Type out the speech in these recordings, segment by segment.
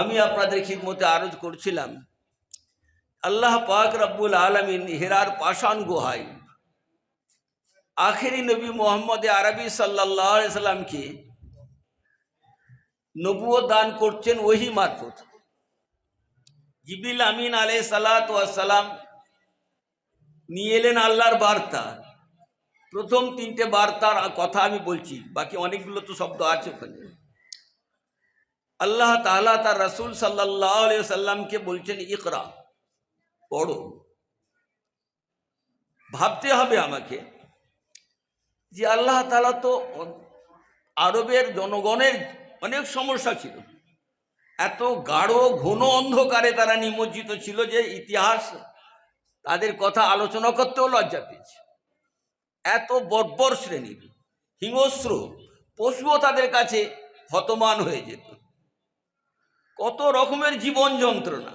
আমি আপনাদের খিদমতে আরজ করছিলাম। আল্লাহ পাক রব্বুল আলমিন হেরার পাষাণ গুহায়। আখেরি নবী মোহাম্মদ আরবি সাল্লাহ সাল্লামকে নবুয় দান করছেন ওহি মারফত। জিবিল আমিন আলাই সালাম নিয়ে এলেন আল্লাহর বার্তা। প্রথম তিনটে বার্তার কথা আমি বলছি, বাকি অনেকগুলো তো শব্দ আছে ওখানে। আল্লাহ তাআলা তার রসুল সাল্লাহ সাল্লামকে বলছেন, ইকরা, পড়ো। ভাবতে হবে আমাকে যে আল্লাহ তাআলা তো আরবের জনগণের অনেক সমস্যা ছিল। এত গাঢ়, ঘন অন্ধকারে তারা নিমজ্জিত ছিল যে ইতিহাস, তাদের কথা আলোচনা করতেও লজ্জা পেয়েছে। এত বর্বর শ্রেণির হিংস্র পশুও তাদের কাছে হতমান হয়ে যেত। কত রকমের জীবন যন্ত্রণা,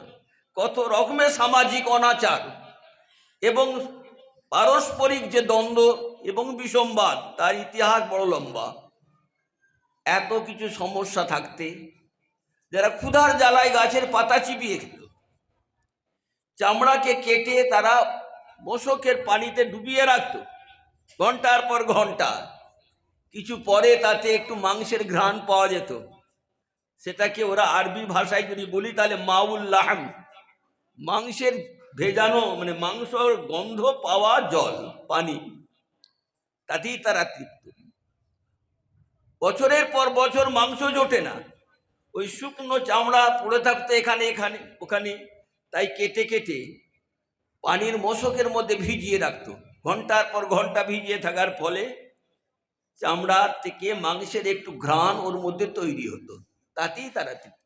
কত রকমের সামাজিক অনাচার এবং পারস্পরিক যে দ্বন্দ্ব এবং বিসম্বাদ, তার ইতিহাস বড় লম্বা। এত কিছু সমস্যা থাকতে, যারা ক্ষুধার জ্বালায় গাছের পাতা চিপিয়ে খেত, চামড়াকে কেটে তারা মশকের পানিতে ডুবিয়ে রাখত, ঘণ্টার পর ঘণ্টা। কিছু পরে তাতে একটু মাংসের ঘ্রাণ পাওয়া যেত। সেটাকে ওরা আরবি ভাষায় যদি বলি, তাহলে মাউল্লাহাম মাংসের ভেজানো মানে মাংসর গন্ধ পাওয়া জল, পানি। তাতেই তারা তৃপ্ত। বছরের পর বছর মাংস জোটে না। ওই শুকনো চামড়া পড়ে থাকতো এখানে এখানে, ওখানে। তাই কেটে কেটে পানির মশকের মধ্যে ভিজিয়ে রাখত। ঘণ্টার পর ঘণ্টা ভিজিয়ে থাকার ফলে চামড়া থেকে মাংসের একটু ঘ্রাণ ওর মধ্যে তৈরি হতো। তাতেই তারা তৃপ্ত।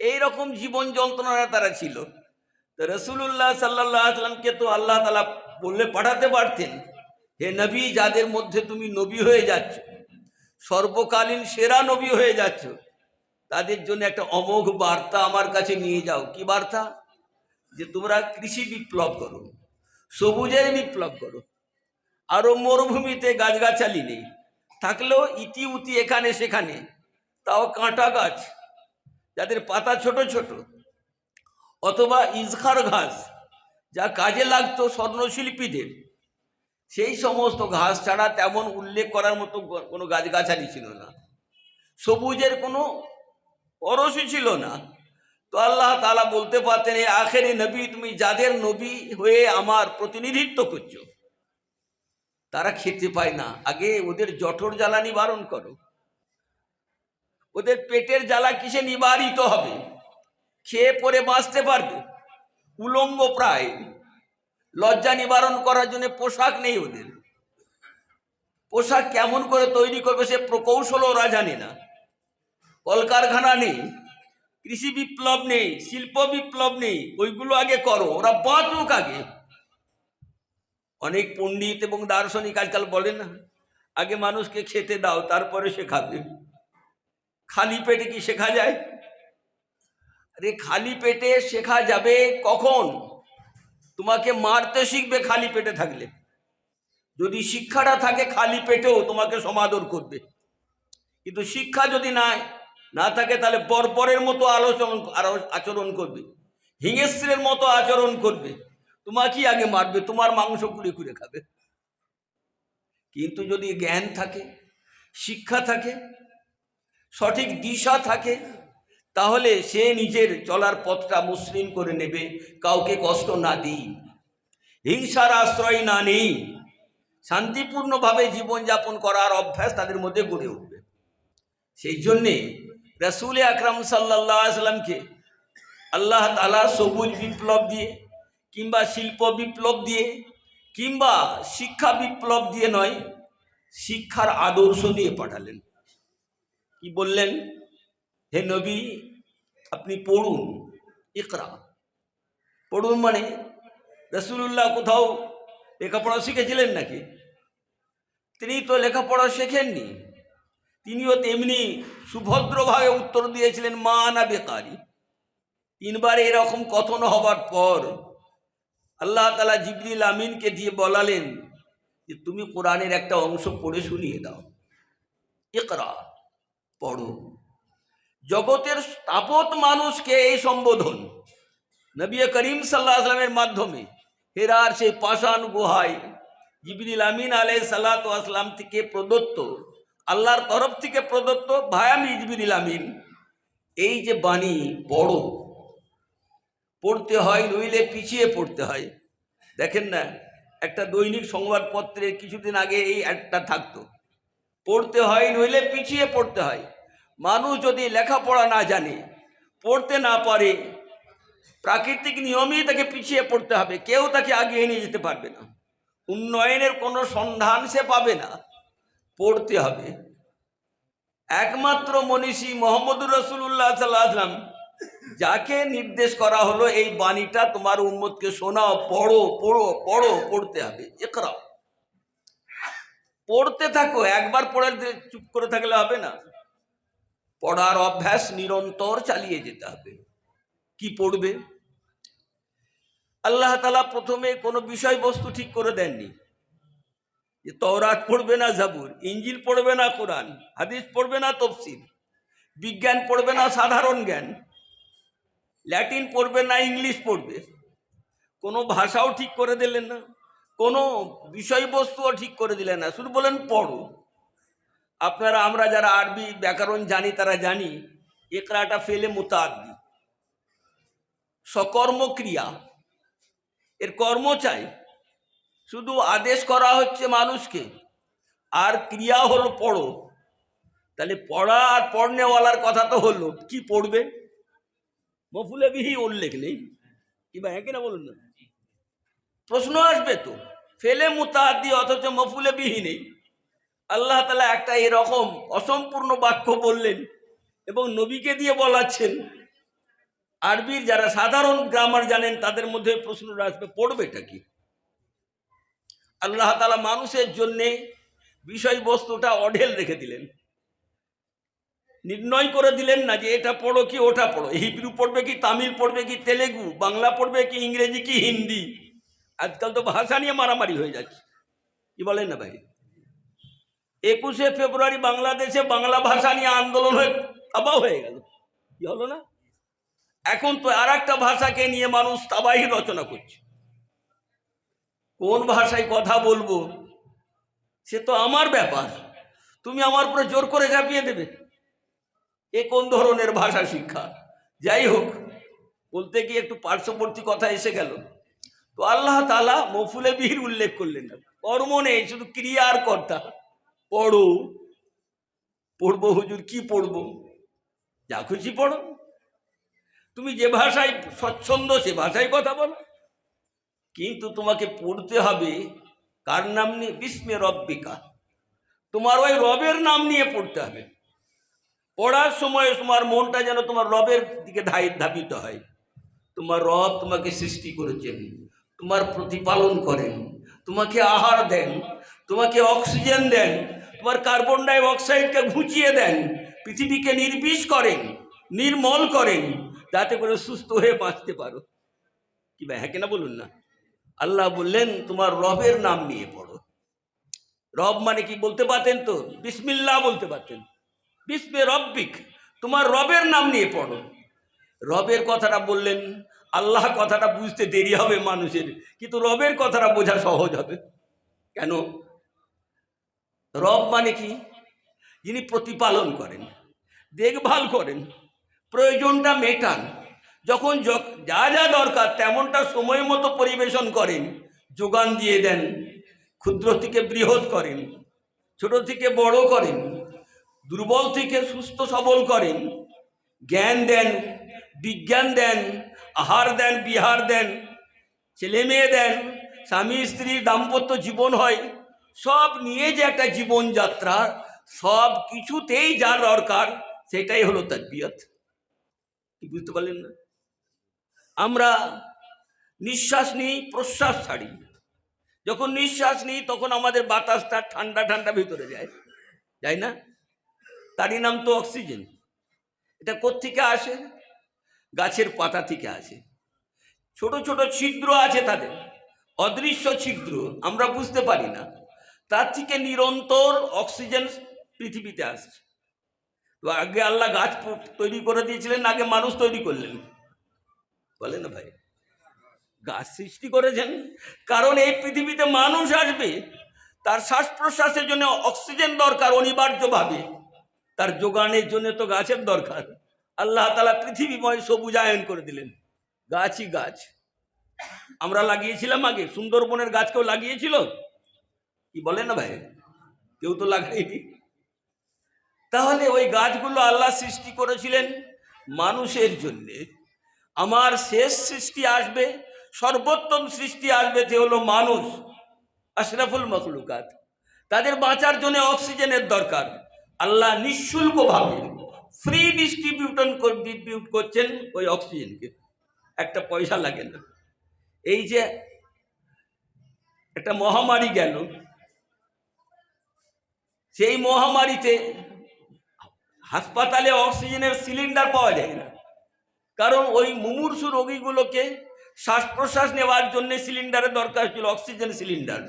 এইরকম জীবন যন্ত্রণা তারা ছিল। তো রসুল্লাহ সাল্লাহ আসলামকে তো আল্লাহ তালা বললে পাঠাতে পারতেন, হে নবী, যাদের মধ্যে তুমি নবী হয়ে যাচ্ছ, সর্বকালীন সেরা নবী হয়ে যাচ্ছ, তাদের জন্য একটা অমোঘ বার্তা আমার কাছে নিয়ে যাও। কি বার্তা? যে তোমরা কৃষি বিপ্লব করো, সবুজের বিপ্লব করো আরও মরুভূমিতে গাছগাছালি নেই, থাকলেও ইতি উতি এখানে সেখানে তাও কাঁটা গাছ, যাদের পাতা ছোট ছোট, অথবা ইজখার ঘাস, যা কাজে লাগতো স্বর্ণশিল্পীদের। সেই সমস্ত ঘাস ছাড়া তেমন উল্লেখ করার মতো কোনো গাছগাছালি ছিল না। সবুজের কোনো পরশই ছিল না। তো আল্লাহ তালা বলতে পারতেন, এ আখেরি নবী, তুমি যাদের নবী হয়ে আমার প্রতিনিধিত্ব করছ, তারা খেতে পায় না। আগে ওদের জঠর জ্বালানি বারণ করো। ওদের পেটের জ্বালা কিসে নিবারিত হবে? খেয়ে পরে বাঁচতে পারবে? উলঙ্গ প্রায়। লজ্জা নিবারণ করার জন্য পোশাক নেই ওদের। পোশাক কেমন করে তৈরি করবে সে প্রকৌশল ওরা জানে না। কলকারখানা নেই, কৃষি বিপ্লব নেই, শিল্প বিপ্লব নেই, ওইগুলো আগে করো, ওরা বাঁচুক আগে। অনেক পণ্ডিত এবং দার্শনিক আজকাল বলে না, আগে মানুষকে খেতে দাও, তারপরে সে খাবে। খালি পেটে কি শেখা যায়? আরে খালি পেটে শেখা যাবে কখন? তোমাকে মারতে শিখবে খালি পেটে থাকলে। যদি শিক্ষাটা থাকে খালি পেটেও তোমাকে সমাদর করবে। কিন্তু শিক্ষা যদি নাই, না থাকে তাহলে পরপরের মতো আলোচন আচরণ করবে। হিংস্রের মতো আচরণ করবে। তোমাকেই আগে মারবে? তোমার মাংস কুড়ে কুড়ে খাবে। কিন্তু যদি জ্ঞান থাকে, শিক্ষা থাকে সঠিক দিশা থাকে, তাহলে সে নিজের চলার পথটা মসৃণ করে নেবে, কাউকে কষ্ট না দিই। হিংসার আশ্রয় না নেই, শান্তিপূর্ণভাবে জীবনযাপন করার অভ্যাস তাদের মধ্যে গড়ে উঠবে। সেই জন্যে রসুল আকরাম সাল্লাহ আসলামকে আল্লাহ তালা সবুজ বিপ্লব দিয়ে, কিংবা শিল্প বিপ্লব দিয়ে, কিংবা শিক্ষা বিপ্লব দিয়ে নয়, শিক্ষার আদর্শ দিয়ে পাঠালেন। কি বললেন? হে নবী, আপনি পড়ুন, ইকরা। পড়ুন মানে রসুল্লাহ কোথাও লেখাপড়া শিখেছিলেন নাকি? তিনি তো লেখাপড়া শেখেননি। তিনিও তেমনি সুভদ্রভাবে উত্তর দিয়েছিলেন, মা না বেকারি। তিনবার এরকম কথন হবার পর আল্লাহ তালা জিবরিল আমিনকে দিয়ে বলালেন যে, তুমি কোরআনের একটা অংশ পড়ে শুনিয়ে দাও। ইকরা। পড়ো। জগতের তাপত মানুষকে এই সম্বোধন নবী করিম সাল্লাহ আসলামের মাধ্যমে। হেরার সেই পাষাণ গুহায় জিবরিল আমিন আলাই সাল্লাত আসলাম থেকে প্রদত্ত, আল্লাহর তরফ থেকে প্রদত্ত ভায়ামি জিবরিল আমিন। এই যে বাণী বড় পড়তে হয় নইলে পিছিয়ে পড়তে হয়। দেখেন না, একটা দৈনিক সংবাদপত্রে কিছুদিন আগে এই একটা থাকতো। পড়তে হয়, নইলে পিছিয়ে পড়তে হয়। মানুষ যদি লেখাপড়া না জানে, পড়তে না পারে, প্রাকৃতিক নিয়মেই তাকে পিছিয়ে পড়তে হবে। কেউ তাকে আগিয়ে নিয়ে যেতে পারবে না। উন্নয়নের কোনো সন্ধান সে পাবে না। পড়তে হবে। একমাত্র মনীষী মোহাম্মদুর রসুল্লাহ সাল্লাহ আসলাম যাকে নির্দেশ করা হলো, এই বাণীটা তোমার উম্মতকে শোনাও, পড়ো পড়ো পড়ো, পড়তে হবে। এ একরাও পড়তে থাকো, একবার পড়ে চুপ করে থাকলে হবে না। পড়ার অভ্যাস নিরন্তর চালিয়ে যেতে হবে। কি পড়বে? আল্লাহ তালা প্রথমে কোনো বিষয়বস্তু ঠিক করে দেননি। যে তওরাত পড়বে না জাবুর, ইঞ্জিল পড়বে না কোরআন, হাদিস পড়বে না তফসিল, বিজ্ঞান পড়বে না সাধারণ জ্ঞান, ল্যাটিন পড়বে না ইংলিশ পড়বে। কোনো ভাষাও ঠিক করে দিলেন না। কোনো বিষয়বস্তুও ঠিক করে দিলেন না, শুধু বলেন পড়ো। আপনারা, আমরা যারা আরবি ব্যাকরণ জানি, তারা জানি, একরাটা ফেলে মোতাদ্দি সকর্মক্রিয়া এর কর্ম চাই। শুধু আদেশ করা হচ্ছে মানুষকে, আর ক্রিয়া হলো পড়ো। তাহলে পড়া আর পড়নেওয়ালার কথা তো হলো, কি পড়বে? মফুলে বিহি উল্লেখ নেই। কি বা হ্যাঁ কিনা বলুন না? প্রশ্ন আসবে তো। ফেলে মুতাহাদি অথচ মফুলে বিহি আল্লাহ তালা একটা এরকম অসম্পূর্ণ বাক্য বললেন এবং নবীকে দিয়ে বলাচ্ছেন, আরবির যারা সাধারণ গ্রামার জানেন তাদের মধ্যে প্রশ্নটা আসবে পড়বেটা কি? আল্লাহ তালা মানুষের জন্যে বিষয়বস্তুটা অঢেল রেখে দিলেন। নির্ণয় করে দিলেন না যে এটা পড়ো কি, ওটা পড়ো। হিব্রু পড়বে কি, তামিল পড়বে কি, তেলেগু, বাংলা পড়বে কি, ইংরেজি কি, হিন্দি? আজকাল তো ভাষা নিয়ে মারামারি হয়ে যাচ্ছে। কি বলেন না ভাই? একুশে ফেব্রুয়ারি বাংলাদেশে বাংলা ভাষা নিয়ে আন্দোলন হয়ে তাবাহ হয়ে গেল। কি হলো না? এখন তো আর একটা ভাষাকে নিয়ে মানুষ তাবাহি রচনা করছে। কোন ভাষায় কথা বলব? সে তো আমার ব্যাপার। তুমি আমার উপরে জোর করে ঝাঁপিয়ে দেবে। এ কোন ধরনের ভাষা শিক্ষা? যাই হোক, বলতে গিয়ে একটু পার্শ্ববর্তী কথা এসে গেল। তো আল্লাহ তালা মফুলে বিহির উল্লেখ করলেন। না কর্ম নেই, শুধু ক্রিয়ার কর্তা। পড়ো। পড়ব হুজুর, কি পড়ব? যা খুশি পড়ো। তুমি যে ভাষায় স্বচ্ছন্দ, সে ভাষায় কথা বলো। কিন্তু তোমাকে পড়তে হবে কার নাম নিয়ে? বিস্মে রব্বিকা। তোমার ওই রবের নাম নিয়ে পড়তে হবে। পড়ার সময় তোমার মনটা যেন তোমার রবের দিকে ধাই ধাবিত হয়। তোমার রব তোমাকে সৃষ্টি করেছেন। তোমার প্রতিপালন করেন, তোমাকে আহার দেন, তোমাকে অক্সিজেন দেন, তোমার কার্বন ডাই অক্সাইডকে ঘুচিয়ে দেন, পৃথিবীকে নির্বিষ করেন, নির্মল করেন, যাতে করে সুস্থ হয়ে বাঁচতে পারো। কি ভাই হ্যাঁ কিনা বলুন না? আল্লাহ বললেন, তোমার রবের নাম নিয়ে পড়ো। রব মানে কি বলতে পারতেন তো? বিসমিল্লাহ বলতে পারতেন। বিস্মে রব্বিক, তোমার রবের নাম নিয়ে পড়ো। রবের কথাটা বললেন আল্লাহ কথাটা বুঝতে দেরি হবে মানুষের, কিন্তু রবের কথাটা বোঝা সহজ হবে। কেন? রব মানে কি? যিনি প্রতিপালন করেন, দেখভাল করেন, প্রয়োজনটা মেটান। যখন য- যা দরকার তেমনটা সময় মতো পরিবেশন করেন, যোগান দিয়ে দেন, ক্ষুদ্র থেকে বৃহৎ করেন, ছোট থেকে বড় করেন, দুর্বল থেকে সুস্থ সবল করেন, জ্ঞান দেন, বিজ্ঞান দেন আহার দেন, বিহার দেন, ছেলে মেয়ে দেন, স্বামী স্ত্রীর দাম্পত্য জীবন হয়, সব নিয়ে যে একটা জীবনযাত্রা, সব কিছুতেই যার দরকার, সেটাই হলো তাকবিয়ত কি বুঝতে পারলেন না? আমরা নিঃশ্বাস নিই, প্রশ্বাস ছাড়ি। যখন নিঃশ্বাস নিই, তখন আমাদের বাতাসটা ঠান্ডা ঠান্ডা ভিতরে যায়। যায় না? তারই নাম তো অক্সিজেন। এটা কোত্থেকে আসে? গাছের পাতা থেকে আছে। ছোট ছোট ছিদ্র আছে তাদের। অদৃশ্য ছিদ্র, আমরা বুঝতে পারি না। তার থেকে নিরন্তর অক্সিজেন পৃথিবীতে আসছে। তো আগে আল্লাহ গাছ তৈরি করে দিয়েছিলেন, আগে মানুষ তৈরি করলেন। বলে না ভাই? গাছ সৃষ্টি করেছেন, কারণ এই পৃথিবীতে মানুষ আসবে, তার শ্বাস প্রশ্বাসের জন্য অক্সিজেন দরকার অনিবার্যভাবে। তার যোগানের জন্য তো গাছের দরকার। আল্লাহ তালা পৃথিবীময় সবুজ সবুজায়ন করে দিলেন। গাছই গাছ। আমরা লাগিয়েছিলাম আগে, সুন্দরবনের গাছ কেউ লাগিয়েছিল? কি বলে না ভাই? কেউ তো লাগায়নি। তাহলে ওই গাছগুলো আল্লাহ সৃষ্টি করেছিলেন মানুষের জন্যে। আমার শেষ সৃষ্টি আসবে, সর্বোত্তম সৃষ্টি আসবে যে হলো মানুষ, আশরাফুল মখলুকাত। তাদের বাঁচার জন্য অক্সিজেনের দরকার। আল্লাহ নিঃশুল্কভাবে ফ্রি ডিস্ট্রিবিউটন ডিস্ট্রিবিউট করছেন ওই অক্সিজেনকে একটা পয়সা লাগে না। এই যে একটা মহামারী গেল, সেই মহামারীতে হাসপাতালে অক্সিজেনের সিলিন্ডার পাওয়া যায় না। কারণ ওই মুমূর্ষু রোগীগুলোকে শ্বাস প্রশ্বাস নেওয়ার জন্য সিলিন্ডারের দরকার ছিল অক্সিজেন সিলিন্ডার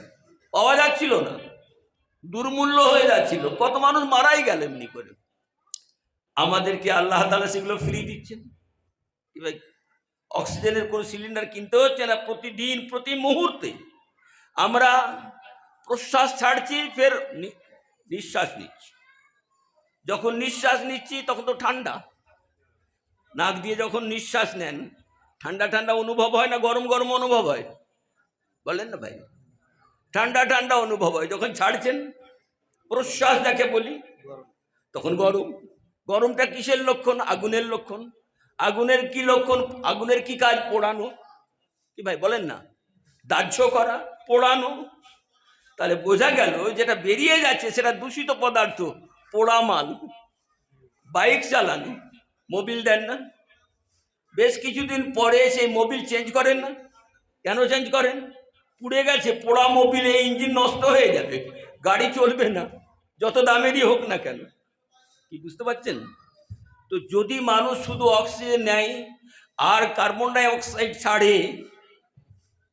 পাওয়া যাচ্ছিল না। দুর্মূল্য হয়ে যাচ্ছিল। কত মানুষ মারাই গেল এমনি করে। আমাদেরকে আল্লাহ তালা সেগুলো ফ্রি দিচ্ছেন। অক্সিজেনের কোনো সিলিন্ডার কিনতে হচ্ছে না, প্রতিদিন, প্রতি মুহূর্তে। আমরা প্রশ্বাস ছাড়ছি, ফের নিঃশ্বাস নিচ্ছি। যখন নিঃশ্বাস নিচ্ছি, তখন তো ঠান্ডা। নাক দিয়ে যখন নিঃশ্বাস নেন, ঠান্ডা ঠান্ডা অনুভব হয় না, গরম গরম অনুভব হয়? বলেন না ভাই। ঠান্ডা ঠান্ডা অনুভব হয়। যখন ছাড়ছেন, প্রশ্বাস যাকে বলি, তখন গরম। গরমটা কিসের লক্ষণ? আগুনের লক্ষণ। আগুনের কি লক্ষণ? আগুনের কি কাজ? পোড়ানো। কি ভাই, বলেন না। দাহ্য করা, পোড়ানো। তাহলে বোঝা গেল যেটা বেরিয়ে যাচ্ছে সেটা দূষিত পদার্থ পোড়া মাল বাইক চালানো। মোবিল দেন না। বেশ কিছুদিন পরে সেই মোবিল চেঞ্জ করেন না। কেন চেঞ্জ করেন? পুড়ে গেছে, পোড়া মোবিলে ইঞ্জিন নষ্ট হয়ে যাবে। গাড়ি চলবে না। যত দামেরই হোক না কেন। কি বুঝতে পারছেন? তো যদি মানুষ শুধু অক্সিজেন নেয় আর কার্বন ডাই অক্সাইড ছাড়ে,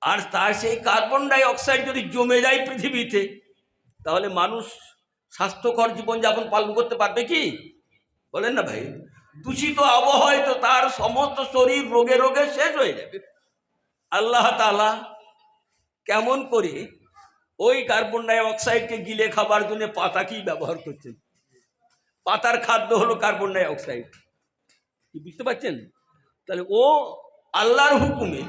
আর তার সেই কার্বন ডাইঅক্সাইড যদি জমে যায় পৃথিবীতে, তাহলে মানুষ স্বাস্থ্যকর জীবনযাপন পালন করতে পারবে কি? বলেন না ভাই। দূষিত আবহাওয়ায় তো তার সমস্ত শরীর রোগে রোগে শেষ হয়ে যাবে। আল্লাহ তালা কেমন করে ওই কার্বন ডাইঅক্সাইডকে গিলে খাবার জন্য পাতাকেই ব্যবহার করছেন? পাতার খাদ্য হলো কার্বন ডাই অক্সাইড কি বুঝতে পারছেন? তাহলে ও আল্লাহর হুকুমে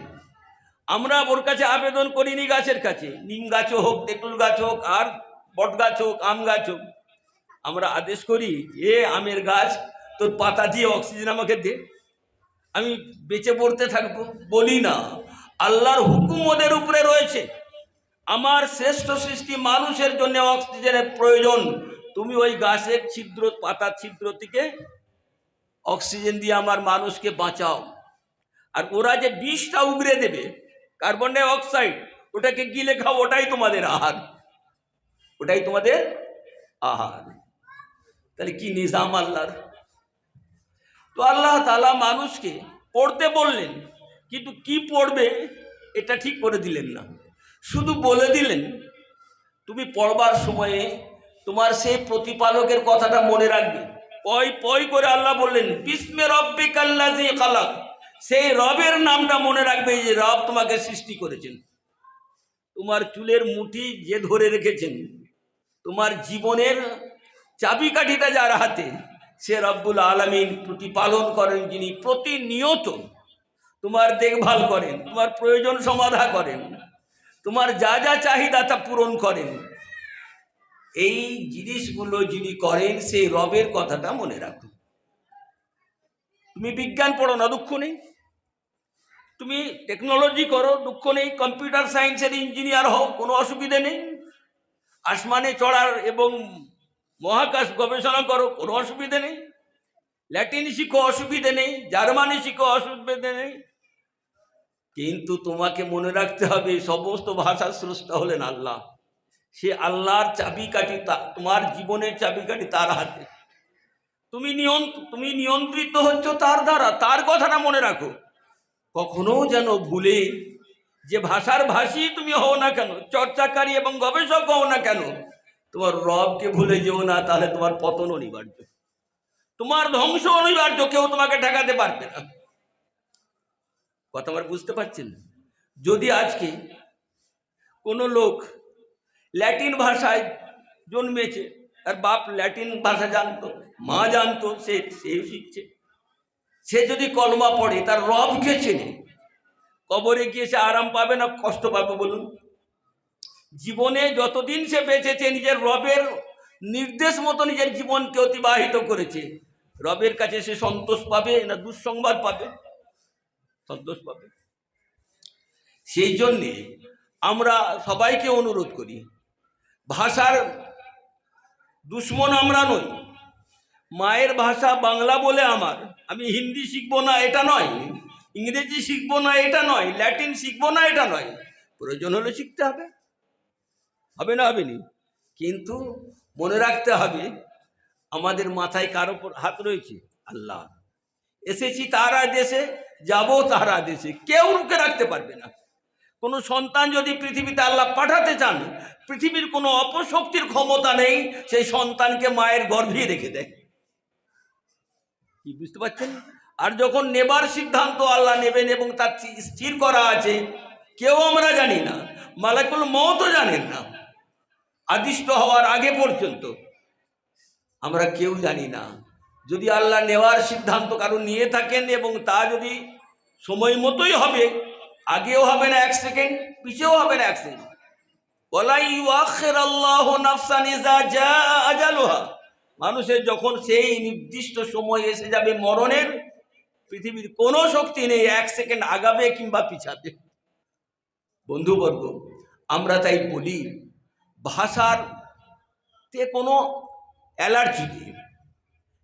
আমরা ওর কাছে আবেদন করিনি গাছের কাছে। নিম গাছও হোক, তেঁতুল গাছ হোক, আর বট গাছ হোক, আম গাছ হোক। আমরা আদেশ করি, এ আমের গাছ, তোর পাতা দিয়ে অক্সিজেন আমাকে দে। আমি বেঁচে পড়তে থাকব। বলি না। আল্লাহর হুকুম ওদের উপরে রয়েছে। আমার শ্রেষ্ঠ সৃষ্টি মানুষের জন্য অক্সিজেনের প্রয়োজন। তুমি ওই গাছের ছিদ্র, পাতার ছিদ্র থেকে অক্সিজেন দিয়ে আমার মানুষকে বাঁচাও। আর ওরা যে বিষটা উগড়ে দেবে, কার্বন ডাই অক্সাইড, ওটাকে গিলে খাও ওটাই তোমাদের আহার। ওটাই তোমাদের আহার। তাহলে কি নিজাম আল্লাহর? তো আল্লাহ তালা মানুষকে পড়তে বললেন, কিন্তু কি পড়বে এটা ঠিক করে দিলেন না। শুধু বলে দিলেন, তুমি পড়বার সময়ে তোমার সেই প্রতিপালকের কথাটা মনে রাখবে। পয় পয় করে আল্লাহ বললেন, বিস্মে রব্বে যে খালাক। সেই রবের নামটা মনে রাখবে যে রব তোমাকে সৃষ্টি করেছেন। তোমার চুলের মুঠি যে ধরে রেখেছেন, তোমার জীবনের চাবিকাঠিটা যার হাতে, সে রব্বুল আলমিন প্রতিপালন করেন যিনি প্রতিনিয়ত তোমার দেখভাল করেন, তোমার প্রয়োজন সমাধা করেন, তোমার যা যা চাহিদা তা পূরণ করেন। এই জিনিসগুলো যিনি করেন সেই রবের কথাটা মনে রাখো তুমি বিজ্ঞান পড়ো না, দুঃখ নেই। তুমি টেকনোলজি করো, দুঃখ নেই। কম্পিউটার সায়েন্সের ইঞ্জিনিয়ার হও, কোনো অসুবিধে নেই। আসমানে চড়ার এবং মহাকাশ গবেষণা করো, কোনো অসুবিধে নেই। ল্যাটিন শিখো, অসুবিধে নেই। জার্মানি শিখো, অসুবিধে নেই। কিন্তু তোমাকে মনে রাখতে হবে, সমস্ত ভাষার স্রষ্টা হলেন আল্লাহ। সে আল্লাহর চাবিকাঠি তোমার জীবনের চাবিকাঠি তার হাতে। তুমি নিয়ন্ত তুমি নিয়ন্ত্রিত হচ্ছ তার দ্বারা, তার কথাটা মনে রাখো। কখনো যেন ভুলে যে ভাষার ভাষী তুমি হও না কেন, চর্চাকারী এবং গবেষক হও না কেন, তোমার রবকে ভুলে যেও না, তাহলে তোমার পতন অনিবার্য। তোমার ধ্বংস অনিবার্য, কেউ তোমাকে ঠেকাতে পারবে না। কথা আমার বুঝতে পারছেন? যদি আজকে কোনো লোক ল্যাটিন ভাষায় জন্মেছে। তার বাপ ল্যাটিন ভাষা জানতো, মা জানতো, সে, সেও শিখছে। সে যদি কলমা পড়ে, তার রবকে চেনে? কবরে গিয়ে সে আরাম পাবে না কষ্ট পাবে বলুন? জীবনে যতদিন সে বেঁচেছে, নিজের রবের নির্দেশ মতো নিজের জীবনকে অতিবাহিত করেছে। রবের কাছে সে সন্তোষ পাবে না দুঃসংবাদ পাবে? সন্তোষ পাবে। সেই জন্যে আমরা সবাইকে অনুরোধ করি ভাষার দুশ্মন আমরা নই। মায়ের ভাষা বাংলা বলে আমার। আমি হিন্দি শিখব না, এটা নয়। ইংরেজি শিখব না, এটা নয়। ল্যাটিন শিখব না, এটা নয়। প্রয়োজন হলে শিখতে হবে। হবে না, হবে নি। কিন্তু মনে রাখতে হবে, আমাদের মাথায় কার হাত রয়েছে। আল্লাহ। এসেছি তারা দেশে, যাব তারা দেশে। কেউ রুখে রাখতে পারবে না। কোনো সন্তান যদি পৃথিবীতে আল্লাহ পাঠাতে চান, পৃথিবীর কোনো অপশক্তির ক্ষমতা নেই, সেই সন্তানকে মায়ের গর্ভে রেখে দেয়। কি, বুঝতে পারছেন? আর যখন নেবার সিদ্ধান্ত আল্লাহ নেবেন এবং তার স্থির করা আছে, কেউ আমরা জানি না, মালাকুল মতও জানেন না, আদিষ্ট হওয়ার আগে পর্যন্ত, আমরা কেউ জানি না। যদি আল্লাহ নেওয়ার সিদ্ধান্ত কারও নিয়ে থাকেন এবং তা যদি সময় মতোই হবে আগেও হবে না এক সেকেন্ড, পিছেও হবে না এক সেকেন্ড। মানুষের যখন সেই নির্দিষ্ট সময় এসে যাবে মরণের, পৃথিবীর কোনো শক্তি নেই, এক সেকেন্ড আগাবে কিংবা পিছাবে। বন্ধুবর্গ, আমরা তাই বলি, ভাষার তে কোনো অ্যালার্জি নেই।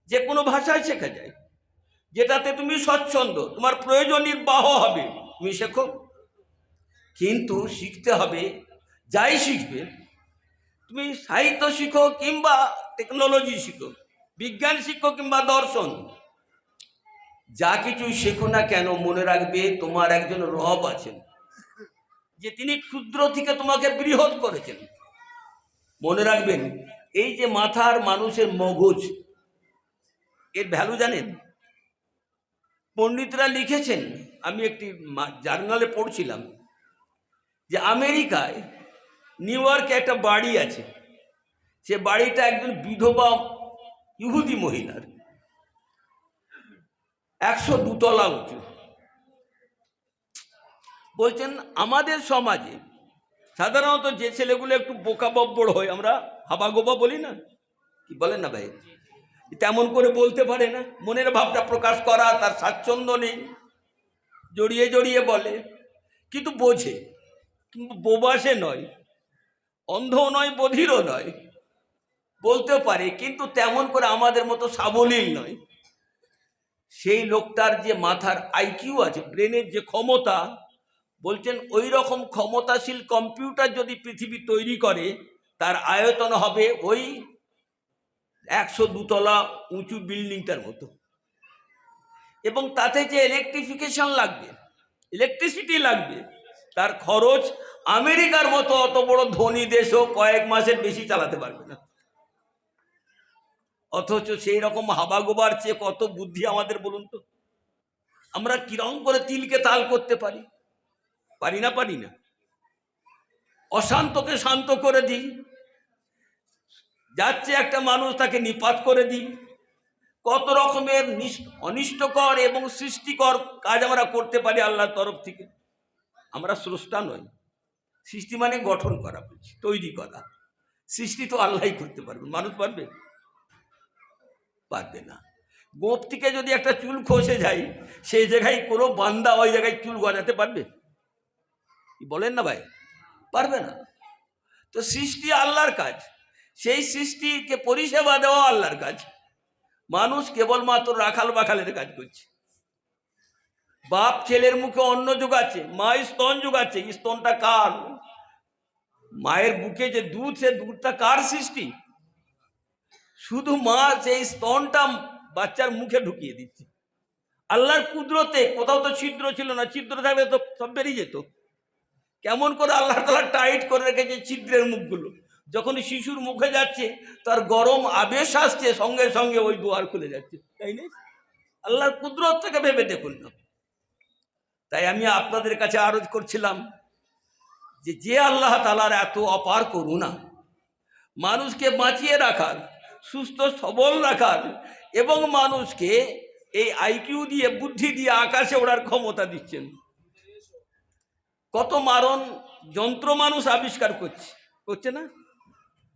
যে কোনো ভাষায় শেখা যায়। যেটাতে তুমি স্বচ্ছন্দ, তোমার প্রয়োজন নির্বাহ হবে। তুমি শেখো। কিন্তু শিখতে হবে, যাই শিখবে, তুমি সাহিত্য শিখো কিংবা টেকনোলজি শিখো, বিজ্ঞান শিখো কিংবা দর্শন, যা কিছু শেখো না কেন মনে রাখবে তোমার একজন রব আছেন, যে তিনি ক্ষুদ্র থেকে তোমাকে বৃহৎ করেছেন। মনে রাখবেন, এই যে মাথার মানুষের মগজ, এর ভ্যালু জানেন? পণ্ডিতরা লিখেছেন আমি একটি জার্নালে পড়ছিলাম যে আমেরিকায় নিউ ইয়র্কে একটা বাড়ি আছে। সে বাড়িটা একজন বিধবা ইহুদি মহিলার। একশো দুতলা উঁচু। বলছেন, আমাদের সমাজে সাধারণত যে ছেলেগুলো একটু বোকা বব্বড় হয়, আমরা হাবাগোবা বলি না? কি বলেন না ভাই? তেমন করে বলতে পারে না। মনের ভাবটা প্রকাশ করা, তার স্বাচ্ছন্দ্য নেই। জড়িয়ে জড়িয়ে বলে, কিন্তু বোঝে, কিন্তু বোবা সে নয়, অন্ধও নয়, বধিরও নয়। বলতেও পারে, কিন্তু তেমন করে আমাদের মতো সাবলীল নয়। সেই লোকটার যে মাথার আইকিউ আছে, ব্রেনের যে ক্ষমতা, বলছেন ওই রকম ক্ষমতাশীল কম্পিউটার যদি পৃথিবী তৈরি করে, তার আয়তন হবে ওই একশো দুতলা উঁচু বিল্ডিংটার মতো। এবং তাতে যে ইলেকট্রিফিকেশন লাগবে ইলেকট্রিসিটি লাগবে, তার খরচ আমেরিকার মতো অত বড় ধনী দেশও কয়েক মাসের বেশি চালাতে পারবে না। অথচ সেই রকম হাবাগোবার চেয়ে কত বুদ্ধি আমাদের বলুন তো? আমরা কিরম করে তিলকে তাল করতে পারি? পারি না পারি না। অশান্তকে শান্ত করে দিই যাচ্ছে একটা মানুষ তাকে নিপাত করে দিই। কত রকমের অনিষ্টকর এবং সৃষ্টিকর কাজ আমরা করতে পারি আল্লাহর তরফ থেকে। আমরা স্রষ্টা নই। সৃষ্টি মানে গঠন করা বলছি তৈরি করা। সৃষ্টি তো আল্লাহই করতে পারবে। মানুষ পারবে? পারবে না। গোপ থেকে যদি একটা চুল খসে যায়, সেই জায়গায় কোনো বান্দা ওই জায়গায় চুল গজাতে পারবে? বলেন না ভাই? পারবে না। তো সৃষ্টি আল্লাহর কাজ। সেই সৃষ্টিকে পরিষেবা দেওয়া আল্লাহর কাজ। মানুষ কেবলমাত্র রাখাল বাখালের কাজ করছে। বাপ ছেলের মুখে অন্ন যোগাচ্ছে মা স্তন যোগাচ্ছে স্তনটা কার? মায়ের বুকে যে দুধ, সে দুধটা কার সৃষ্টি? শুধু মা, সেই স্তনটা বাচ্চার মুখে ঢুকিয়ে দিচ্ছে। আল্লাহর কুদরতে কোথাও তো ছিদ্র ছিল না, ছিদ্র থাকলে তো সব বেরিয়ে যেত। কেমন করে আল্লাহ তালা টাইট করে রেখেছে ছিদ্রের মুখগুলো। যখন শিশুর মুখে যাচ্ছে, তার গরম আবেশ আসছে, সঙ্গে সঙ্গে ওই দুয়ার খুলে যাচ্ছে। তাই না? আল্লাহর কুদরত থেকে ভেবে দেখুন তাই আমি আপনাদের কাছে আরজ করছিলাম যে যে আল্লাহ তালার এত অপার করুণা, মানুষকে বাঁচিয়ে রাখার, সুস্থ সবল রাখার, এবং মানুষকে এই আইকিউ দিয়ে, বুদ্ধি দিয়ে আকাশে ওড়ার ক্ষমতা দিচ্ছেন। কত মারণ যন্ত্র মানুষ আবিষ্কার করছে করছে না?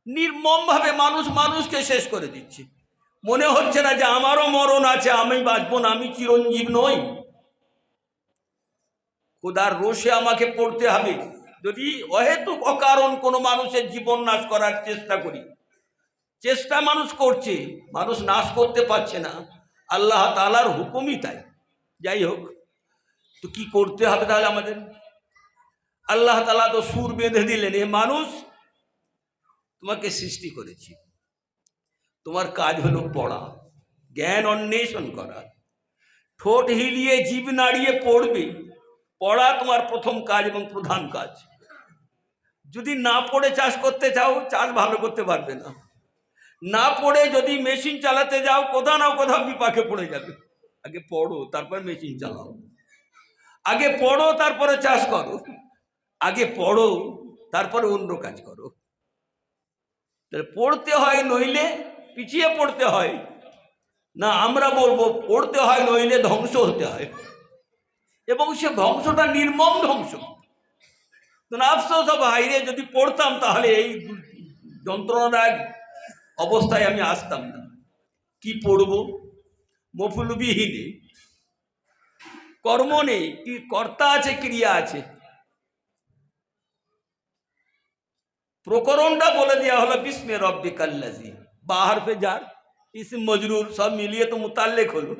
নির্মমভাবে মানুষ মানুষকে শেষ করে দিচ্ছে। মনে হচ্ছে না যে আমারও মরণ আছে, আমি বাঁচবো না, আমি চিরঞ্জীব নই। খোদার রোষে আমাকে পড়তে হবে। যদি অহেতুক অকারণ কোনো মানুষের জীবন নাশ করার চেষ্টা করি, চেষ্টা মানুষ করছে, মানুষ নাশ করতে পারছে না। আল্লাহ তালার হুকুমই তাই। যাই হোক, তো কি করতে হবে তাহলে আমাদের? আল্লাহ তালা তো সুর বেঁধে দিলেন, এ মানুষ তোমাকে সৃষ্টি করেছি। তোমার কাজ হলো পড়া, জ্ঞান অন্বেষণ করা। ঠোঁট হিলিয়ে জীব নাড়িয়ে পড়বে, পড়া তোমার প্রথম কাজ এবং প্রধান কাজ। যদি না পড়ে চাষ করতে চাও, চাষ ভালো করতে পারবে না। না পড়ে যদি মেশিন চালাতে যাও, কোথাও না কোথাও বিপাকে পড়ে যাবে। আগে পড়ো, তারপর মেশিন চালাও। আগে পড়ো, তারপরে চাষ করো। আগে পড়ো, তারপরে অন্য কাজ করো। তাহলে পড়তে হয় নইলে পিছিয়ে পড়তে হয়। না, আমরা বলব পড়তে হয় নইলে ধ্বংস হতে হয়। এবং সে ধ্বংসটা নির্মম ধ্বংস। আফসোস হবে হাইরে যদি পড়তাম তাহলে এই যন্ত্রণাদায়ক অবস্থায় আমি আসতাম না। কি পড়ব? মফুলবিহীনে। কর্ম নেই, কি কর্তা আছে, ক্রিয়া আছে। প্রকরণটা বলে দেওয়া হলো, বিস্মে রব্বি কাল্লাজি বাহার পে যার ইসম মজরুর, সব মিলিয়ে তো মুতাল্লেক হলো।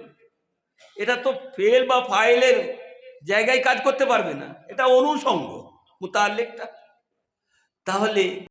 এটা তো ফেল বা ফাইলের জায়গায় কাজ করতে পারবে না, এটা অনুসঙ্গ, মুতাল্লেকটা। তাহলে